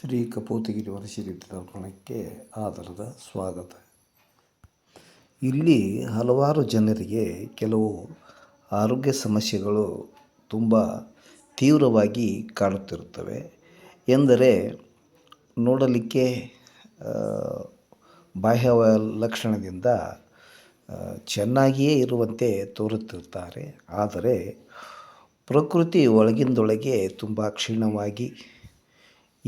ಶ್ರೀ ಕಪೂತಗಿರಿ ವರಶಿರಿ ದರ್ಪಣಕ್ಕೆ ಆಧಾರದ ಸ್ವಾಗತ. ಇಲ್ಲಿ ಹಲವಾರು ಜನರಿಗೆ ಕೆಲವು ಆರೋಗ್ಯ ಸಮಸ್ಯೆಗಳು ತುಂಬ ತೀವ್ರವಾಗಿ ಕಾಣುತ್ತಿರುತ್ತವೆ. ಎಂದರೆ ನೋಡಲಿಕ್ಕೆ ಬಾಹ್ಯ ಲಕ್ಷಣದಿಂದ ಚೆನ್ನಾಗಿಯೇ ಇರುವಂತೆ ತೋರುತ್ತಿರುತ್ತಾರೆ. ಆದರೆ ಪ್ರಕೃತಿ ಒಳಗಿಂದೊಳಗೆ ತುಂಬ ಕ್ಷೀಣವಾಗಿ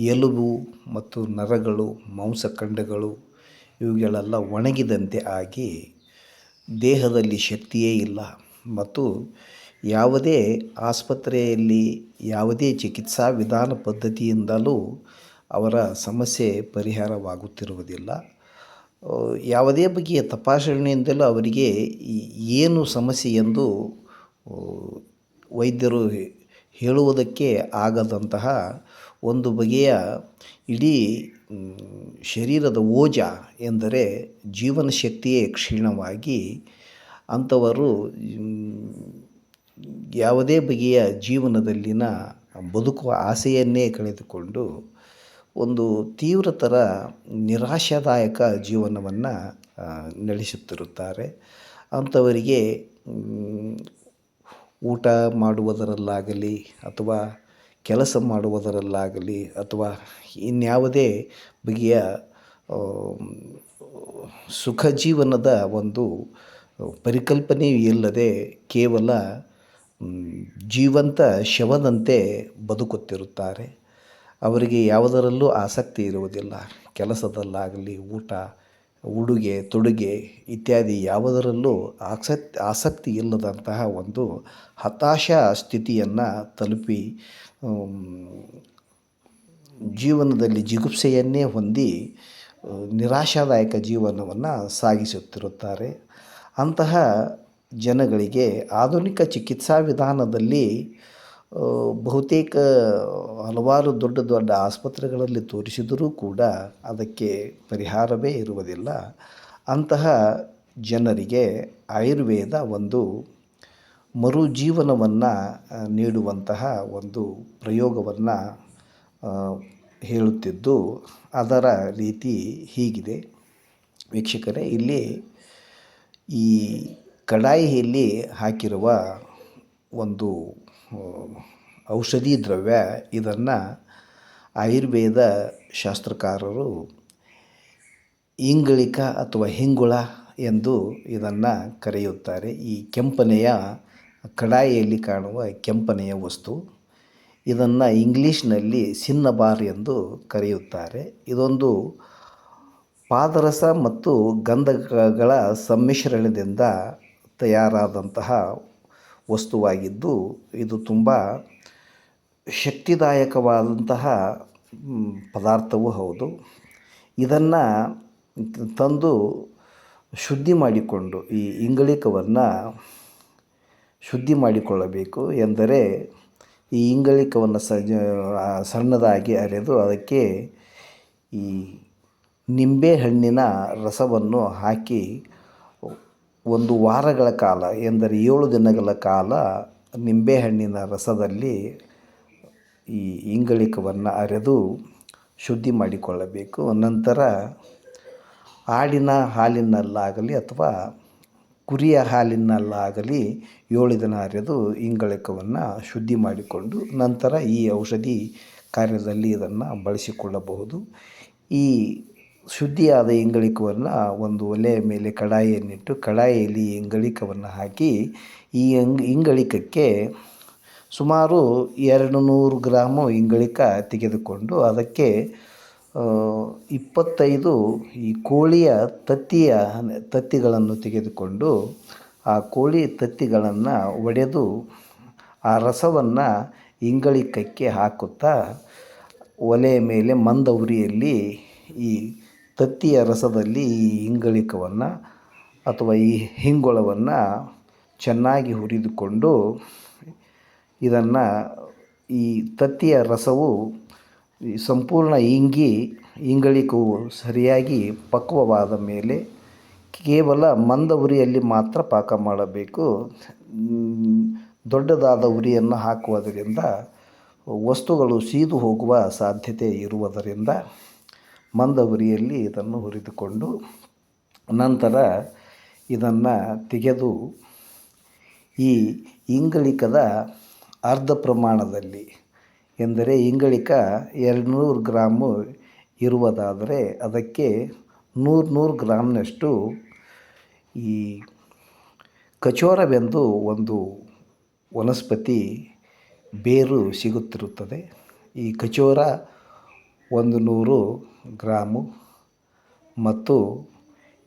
ಎಲುಬು ಮತ್ತು ನರಗಳು, ಮಾಂಸಖಂಡಗಳು ಇವುಗಳೆಲ್ಲ ಒಣಗಿದಂತೆ ಆಗಿ ದೇಹದಲ್ಲಿ ಶಕ್ತಿಯೇ ಇಲ್ಲ ಮತ್ತು ಯಾವುದೇ ಆಸ್ಪತ್ರೆಯಲ್ಲಿ ಯಾವುದೇ ಚಿಕಿತ್ಸಾ ವಿಧಾನ ಪದ್ಧತಿಯಿಂದಲೂ ಅವರ ಸಮಸ್ಯೆ ಪರಿಹಾರವಾಗುತ್ತಿರುವುದಿಲ್ಲ. ಯಾವುದೇ ಬಗೆಯ ತಪಾಸಣೆಯಿಂದಲೂ ಅವರಿಗೆ ಏನು ಸಮಸ್ಯೆ ಎಂದು ವೈದ್ಯರು ಹೇಳುವುದಕ್ಕೆ ಆಗದಂತಹ ಒಂದು ಬಗೆಯ ಇಡೀ ಶರೀರದ ಓಜ ಎಂದರೆ ಜೀವನ ಶಕ್ತಿಯೇ ಕ್ಷೀಣವಾಗಿ ಅಂಥವರು ಯಾವುದೇ ಬಗೆಯ ಜೀವನದಲ್ಲಿನ ಬದುಕುವ ಆಸೆಯನ್ನೇ ಕಳೆದುಕೊಂಡು ಒಂದು ತೀವ್ರತರ ನಿರಾಶಾದಾಯಕ ಜೀವನವನ್ನು ನಡೆಸುತ್ತಿರುತ್ತಾರೆ. ಅಂಥವರಿಗೆ ಊಟ ಮಾಡುವುದರಲ್ಲಾಗಲಿ ಅಥವಾ ಕೆಲಸ ಮಾಡುವುದರಲ್ಲಾಗಲಿ ಅಥವಾ ಇನ್ಯಾವುದೇ ಬಗೆಯ ಸುಖ ಜೀವನದ ಒಂದು ಪರಿಕಲ್ಪನೆ ಇಲ್ಲದೆ ಕೇವಲ ಜೀವಂತ ಶವದಂತೆ ಬದುಕುತ್ತಿರುತ್ತಾರೆ. ಅವರಿಗೆ ಯಾವುದರಲ್ಲೂ ಆಸಕ್ತಿ ಇರುವುದಿಲ್ಲ. ಕೆಲಸದಲ್ಲಾಗಲಿ, ಊಟ, ಉಡುಗೆ, ತೊಡುಗೆ ಇತ್ಯಾದಿ ಯಾವುದರಲ್ಲೂ ಆಸಕ್ತಿ ಆಸಕ್ತಿ ಇಲ್ಲದಂತಹ ಒಂದು ಹತಾಶ ಸ್ಥಿತಿಯನ್ನು ತಲುಪಿ ಜೀವನದಲ್ಲಿ ಜಿಗುಪ್ಸೆಯನ್ನೇ ಹೊಂದಿ ನಿರಾಶಾದಾಯಕ ಜೀವನವನ್ನು ಸಾಗಿಸುತ್ತಿರುತ್ತಾರೆ. ಅಂತಹ ಜನಗಳಿಗೆ ಆಧುನಿಕ ಚಿಕಿತ್ಸಾ ವಿಧಾನದಲ್ಲಿ ಬಹುತೇಕ ಹಲವಾರು ದೊಡ್ಡ ದೊಡ್ಡ ಆಸ್ಪತ್ರೆಗಳಲ್ಲಿ ತೋರಿಸಿದರೂ ಕೂಡ ಅದಕ್ಕೆ ಪರಿಹಾರವೇ ಇರುವುದಿಲ್ಲ. ಅಂತಹ ಜನರಿಗೆ ಆಯುರ್ವೇದ ಒಂದು ಮರುಜೀವನವನ್ನು ನೀಡುವಂತಹ ಒಂದು ಪ್ರಯೋಗವನ್ನು ಹೇಳುತ್ತಿದ್ದು ಅದರ ರೀತಿ ಹೀಗಿದೆ. ವೀಕ್ಷಕರೇ, ಇಲ್ಲಿ ಈ ಕಡಾಯಿಯಲ್ಲಿ ಹಾಕಿರುವ ಒಂದು ಔಷಧಿ ದ್ರವ್ಯ, ಇದನ್ನು ಆಯುರ್ವೇದ ಶಾಸ್ತ್ರಕಾರರು ಇಂಗಳಿಕ ಅಥವಾ ಹಿಂಗುಳ ಎಂದು ಇದನ್ನು ಕರೆಯುತ್ತಾರೆ. ಈ ಕೆಂಪನೆಯ ಕಡಾಯಿಯಲ್ಲಿ ಕಾಣುವ ಕೆಂಪನೆಯ ವಸ್ತು. ಇದನ್ನು ಇಂಗ್ಲೀಷ್ನಲ್ಲಿ ಸಿನ್ನಬಾರ್ ಎಂದು ಕರೆಯುತ್ತಾರೆ. ಇದೊಂದು ಪಾದರಸ ಮತ್ತು ಗಂಧಕಗಳ ಸಮ್ಮಿಶ್ರಣದಿಂದ ತಯಾರಾದಂತಹ ವಸ್ತುವಾಗಿದ್ದು, ಇದು ತುಂಬ ಶಕ್ತಿದಾಯಕವಾದಂತಹ ಪದಾರ್ಥವೂ ಹೌದು. ಇದನ್ನು ತಂದು ಶುದ್ಧಿ ಮಾಡಿಕೊಂಡು ಈ ಇಂಗಳಿಕವನ್ನು ಶುದ್ಧಿ ಮಾಡಿಕೊಳ್ಳಬೇಕು ಎಂದರೆ ಈ ಇಂಗಳಿಕವನ್ನು ಸಜ ಸಣ್ಣದಾಗಿ ಅರೆದು ಅದಕ್ಕೆ ಈ ನಿಂಬೆಹಣ್ಣಿನ ರಸವನ್ನು ಹಾಕಿ ಒಂದು ವಾರಗಳ ಕಾಲ ಎಂದರೆ ಏಳು ದಿನಗಳ ಕಾಲ ನಿಂಬೆಹಣ್ಣಿನ ರಸದಲ್ಲಿ ಈ ಇಂಗಳಿಕವನ್ನು ಅರೆದು ಶುದ್ಧಿ ಮಾಡಿಕೊಳ್ಳಬೇಕು. ನಂತರ ಆಡಿನ ಹಾಲಿನಲ್ಲಾಗಲಿ ಅಥವಾ ಕುರಿಯ ಹಾಲಿನಲ್ಲಾಗಲಿ ಏಳು ದಿನ ಅರೆದು ಇಂಗಳಿಕವನ್ನು ಶುದ್ಧಿ ಮಾಡಿಕೊಂಡು ನಂತರ ಈ ಔಷಧಿ ಕಾರ್ಯದಲ್ಲಿ ಇದನ್ನು ಬಳಸಿಕೊಳ್ಳಬಹುದು. ಈ ಶುದ್ಧಿಯಾದ ಇಂಗಳಿಕವನ್ನು ಒಂದು ಒಲೆಯ ಮೇಲೆ ಕಡಾಯಿಯನ್ನಿಟ್ಟು ಕಡಾಯಿಯಲ್ಲಿ ಇಂಗಳಿಕವನ್ನು ಹಾಕಿ ಈ ಇಂಗ್ ಇಂಗಳಿಕಕ್ಕೆ ಸುಮಾರು ಎರಡು ನೂರು ಗ್ರಾಮು ಇಂಗಳಿಕ ತೆಗೆದುಕೊಂಡು ಅದಕ್ಕೆ ಇಪ್ಪತ್ತೈದು ಈ ಕೋಳಿಯ ತತ್ತಿಯ ತತ್ತಿಗಳನ್ನು ತೆಗೆದುಕೊಂಡು ಆ ಕೋಳಿ ತತ್ತಿಗಳನ್ನು ಒಡೆದು ಆ ರಸವನ್ನು ಇಂಗಳಿಕಕ್ಕೆ ಹಾಕುತ್ತಾ ಒಲೆಯ ಮೇಲೆ ಮಂದ ಉರಿಯಲ್ಲಿ ಈ ತತ್ತಿಯ ರಸದಲ್ಲಿ ಈ ಇಂಗಳಿಕವನ್ನು ಅಥವಾ ಈ ಹಿಂಗುಳವನ್ನು ಚೆನ್ನಾಗಿ ಹುರಿದುಕೊಂಡು ಇದನ್ನು ಈ ತತ್ತಿಯ ರಸವು ಸಂಪೂರ್ಣ ಇಂಗಿ ಇಂಗಳಿಕವು ಸರಿಯಾಗಿ ಪಕ್ವವಾದ ಮೇಲೆ ಕೇವಲ ಮಂದ ಉರಿಯಲ್ಲಿ ಮಾತ್ರ ಪಾಕ ಮಾಡಬೇಕು. ದೊಡ್ಡದಾದ ಉರಿಯನ್ನು ಹಾಕುವುದರಿಂದ ವಸ್ತುಗಳು ಸೀದು ಹೋಗುವ ಸಾಧ್ಯತೆ ಇರುವುದರಿಂದ ಮಂದ ಉರಿಯಲ್ಲಿ ಇದನ್ನು ಹುರಿದುಕೊಂಡು ನಂತರ ಇದನ್ನು ತೆಗೆದು ಈ ಇಂಗಳಿಕದ ಅರ್ಧ ಪ್ರಮಾಣದಲ್ಲಿ ಎಂದರೆ ಇಂಗಳಿಕ ಎರಡು ನೂರು ಗ್ರಾಮು ಇರುವುದಾದರೆ ಅದಕ್ಕೆ ನೂರು ನೂರು ಗ್ರಾಮ್ನಷ್ಟು ಈ ಕಚೋರವೆಂದು ಒಂದು ವನಸ್ಪತಿ ಬೇರು ಸಿಗುತ್ತಿರುತ್ತದೆ. ಈ ಕಚೋರ ಒಂದು ನೂರು ಗ್ರಾಮು ಮತ್ತು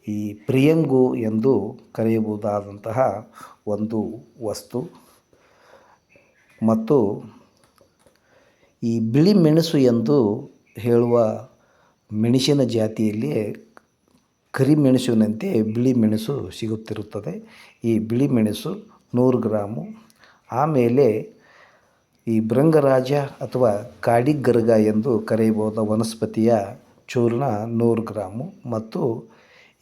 ಈ ಪ್ರಿಯಂಗು ಎಂದು ಕರೆಯಬಹುದಾದಂತಹ ಒಂದು ವಸ್ತು ಮತ್ತು ಈ ಬಿಳಿ ಮೆಣಸು ಎಂದು ಹೇಳುವ ಮೆಣಸಿನ ಜಾತಿಯಲ್ಲಿ ಕರಿಮೆಣಸಿನಂತೆ ಬಿಳಿ ಮೆಣಸು ಸಿಗುತ್ತಿರುತ್ತದೆ. ಈ ಬಿಳಿ ಮೆಣಸು ನೂರು ಗ್ರಾಮು. ಆಮೇಲೆ ಈ ಭೃಂಗರಾಜ ಅಥವಾ ಕಾಡಿಗರ್ಗ ಎಂದು ಕರೆಯಬಹುದ ವನಸ್ಪತಿಯ ಚೂರ್ಣ ನೂರು ಗ್ರಾಮು ಮತ್ತು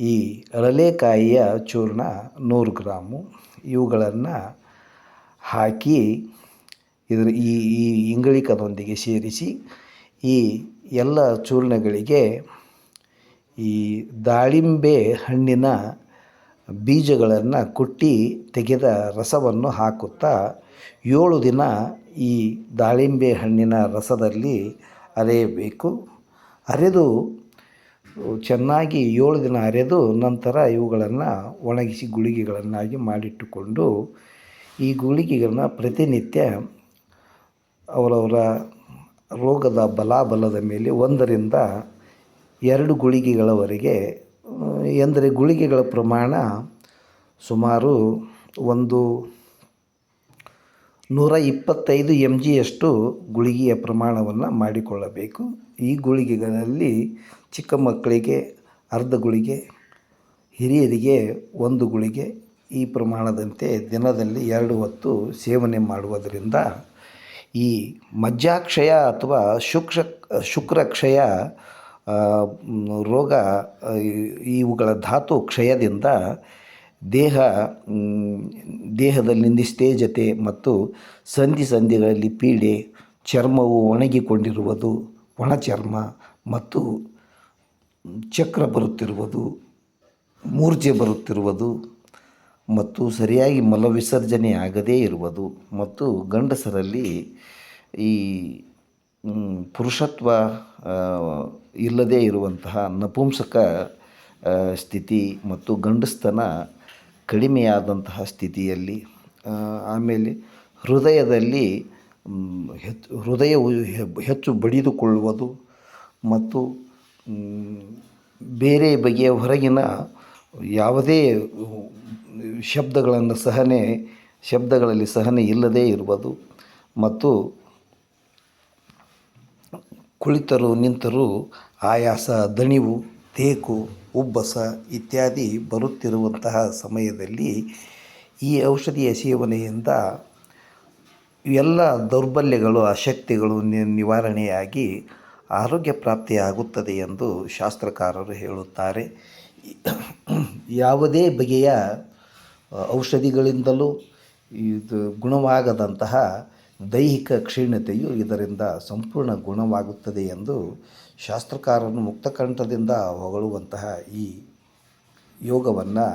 ಈ ಅರಳೆಕಾಯಿಯ ಚೂರ್ಣ ನೂರು ಗ್ರಾಮು. ಇವುಗಳನ್ನು ಹಾಕಿ ಇದರ ಈ ಈ ಇಂಗಳಿಕದೊಂದಿಗೆ ಸೇರಿಸಿ ಈ ಎಲ್ಲ ಚೂರ್ಣಗಳಿಗೆ ಈ ದಾಳಿಂಬೆ ಹಣ್ಣಿನ ಬೀಜಗಳನ್ನು ಕುಟ್ಟಿ ತೆಗೆದ ರಸವನ್ನು ಹಾಕುತ್ತಾ ಏಳು ದಿನ ಈ ದಾಳಿಂಬೆ ಹಣ್ಣಿನ ರಸದಲ್ಲಿ ಅರೆಯಬೇಕು. ಅರೆದು ಚೆನ್ನಾಗಿ ಏಳು ದಿನ ಅರೆದು ನಂತರ ಇವುಗಳನ್ನು ಒಣಗಿಸಿ ಗುಳಿಗೆಗಳನ್ನಾಗಿ ಮಾಡಿಟ್ಟುಕೊಂಡು ಈ ಗುಳಿಗೆಗಳನ್ನ ಪ್ರತಿನಿತ್ಯ ಅವರವರ ರೋಗದ ಬಲಾಬಲದ ಮೇಲೆ ಒಂದರಿಂದ ಎರಡು ಗುಳಿಗೆಗಳವರೆಗೆ, ಎಂದರೆ ಗುಳಿಗೆಗಳ ಪ್ರಮಾಣ ಸುಮಾರು ಒಂದು ನೂರ ಇಪ್ಪತ್ತೈದು ಎಂ ಜಿಯಷ್ಟು ಗುಳಿಗೆಯ ಪ್ರಮಾಣವನ್ನು ಮಾಡಿಕೊಳ್ಳಬೇಕು. ಈ ಗುಳಿಗೆಗಳಲ್ಲಿ ಚಿಕ್ಕ ಮಕ್ಕಳಿಗೆ ಅರ್ಧ ಗುಳಿಗೆ, ಹಿರಿಯರಿಗೆ ಒಂದು ಗುಳಿಗೆ, ಈ ಪ್ರಮಾಣದಂತೆ ದಿನದಲ್ಲಿ ಎರಡು ಹೊತ್ತು ಸೇವನೆ ಮಾಡುವುದರಿಂದ ಈ ಮಜ್ಜಾಕ್ಷಯ ಅಥವಾ ಶುಕ್ರ, ಶುಕ್ರಕ್ಷಯ ರೋಗ ಇವುಗಳ ಧಾತು ಕ್ಷಯದಿಂದ ದೇಹ ದೇಹದಲ್ಲಿ ನಿಸ್ತೇಜತೆ ಮತ್ತು ಸಂಧಿ ಸಂಧಿಗಳಲ್ಲಿ ಪೀಡೆ, ಚರ್ಮವು ಒಣಗಿಕೊಂಡಿರುವುದು ಒಣ ಚರ್ಮ ಮತ್ತು ಚಕ್ರ ಬರುತ್ತಿರುವುದು, ಮೂರ್ಛೆ ಬರುತ್ತಿರುವುದು ಮತ್ತು ಸರಿಯಾಗಿ ಮಲವಿಸರ್ಜನೆ ಆಗದೇ ಇರುವುದು ಮತ್ತು ಗಂಡಸರಲ್ಲಿ ಈ ಪುರುಷತ್ವ ಇಲ್ಲದೇ ಇರುವಂತಹ ನಪುಂಸಕ ಸ್ಥಿತಿ ಮತ್ತು ಗಂಡಸ್ತನ ಕಡಿಮೆಯಾದಂತಹ ಸ್ಥಿತಿಯಲ್ಲಿ ಆಮೇಲೆ ಹೃದಯದಲ್ಲಿ ಹೆಚ್ಚು ಹೃದಯವು ಹೆಚ್ಚು ಬಡಿದುಕೊಳ್ಳುವುದು ಮತ್ತು ಬೇರೆ ಬಗೆಯ ಹೊರಗಿನ ಯಾವುದೇ ಶಬ್ದಗಳನ್ನು ಸಹನೆ, ಶಬ್ದಗಳಲ್ಲಿ ಸಹನೆ ಇಲ್ಲದೇ ಇರುವುದು. ಮತ್ತು ಕುಳಿತರು, ನಿಂತರು, ಆಯಾಸ, ದಣಿವು, ತೇಕು, ಉಬ್ಬಸ ಇತ್ಯಾದಿ ಬರುತ್ತಿರುವಂತಹ ಸಮಯದಲ್ಲಿ ಈ ಔಷಧಿಯ ಸೇವನೆಯಿಂದ ಎಲ್ಲ ದೌರ್ಬಲ್ಯಗಳು, ಅಶಕ್ತಿಗಳು ನಿವಾರಣೆಯಾಗಿ ಆರೋಗ್ಯ ಪ್ರಾಪ್ತಿಯಾಗುತ್ತದೆ ಎಂದು ಶಾಸ್ತ್ರಕಾರರು ಹೇಳುತ್ತಾರೆ. ಯಾವುದೇ ಬಗೆಯ ಔಷಧಿಗಳಿಂದಲೂ ಇದು ಗುಣವಾಗದಂತಹ ದೈಹಿಕ ಕ್ಷೀಣತೆಯು ಇದರಿಂದ ಸಂಪೂರ್ಣ ಗುಣವಾಗುತ್ತದೆ ಎಂದು ಶಾಸ್ತ್ರಕಾರರು ಮುಕ್ತಕಂಠದಿಂದ ಹೊಗಳುವಂತಹ ಈ ಯೋಗವನ್ನು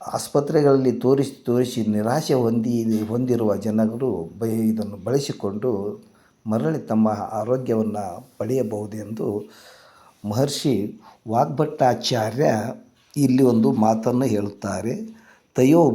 ಆಸ್ಪತ್ರೆಗಳಲ್ಲಿ ತೋರಿಸಿ ತೋರಿಸಿ ನಿರಾಶೆ ಹೊಂದಿ, ಹೊಂದಿರುವ ಜನಗಳು ಬ ಇದನ್ನು ಬಳಸಿಕೊಂಡು ಮರಳಿ ತಮ್ಮ ಆರೋಗ್ಯವನ್ನು ಪಡೆಯಬಹುದೆಂದು ಮಹರ್ಷಿ ವಾಗ್ಭಟ್ಟಾಚಾರ್ಯ ಇಲ್ಲಿ ಒಂದು ಮಾತನ್ನು ಹೇಳುತ್ತಾರೆ. ತಯೋ